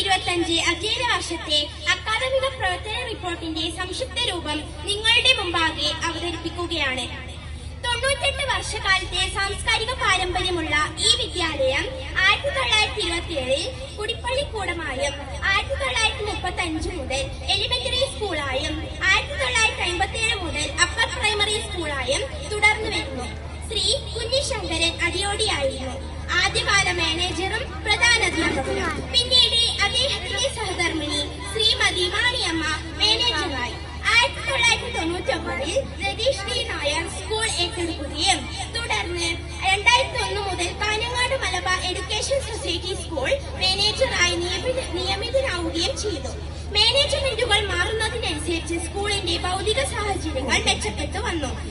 ഇരുപത്തഞ്ച് അധ്യയന വർഷത്തെ അക്കാദമിക പ്രവർത്തന റിപ്പോർട്ടിന്റെ സംക്ഷിപ്ത രൂപം നിങ്ങളുടെ മുമ്പാകെ അവതരിപ്പിക്കുകയാണ്. തൊണ്ണൂറ്റെട്ട് വർഷക്കാലത്തെ സാംസ്കാരിക പാരമ്പര്യമുള്ള ഈ വിദ്യാലയം ആയിരത്തി തൊള്ളായിരത്തി ഇരുപത്തിയേഴിൽ കുടിപ്പള്ളിക്കൂടമായും ആയിരത്തി തൊള്ളായിരത്തി മുപ്പത്തി അഞ്ച് മുതൽ എലിമെന്ററി സ്കൂളായും ആയിരത്തി തൊള്ളായിരത്തി അമ്പത്തി ഏഴ് മുതൽ അപ്പർ പ്രൈമറി സ്കൂളായും തുടർന്നു വരുന്നു. ശ്രീ കുഞ്ഞിശങ്കരൻ അടിയോടിയായിരുന്നു. ആദ്യകാല മാനേജറും പ്രധാനാധ്യാപകനും പിന്നീട് തൊള്ളായിരത്തി തൊണ്ണൂറ്റി രതീഷ് ഡി നായർ സ്കൂൾ ഏറ്റെടുക്കുകയും. തുടർന്ന് രണ്ടായിരത്തി ഒന്ന് മുതൽ Kanhangad Malabar education society school മാനേജറായി നിയമി- നിയമിതനാവുകയും ചെയ്തു. മാനേജ്മെന്റുകൾ മാറുന്നതിനനുസരിച്ച് സ്കൂളിന്റെ ഭൗതിക സാഹചര്യങ്ങൾ മെച്ചപ്പെട്ടു വന്നു.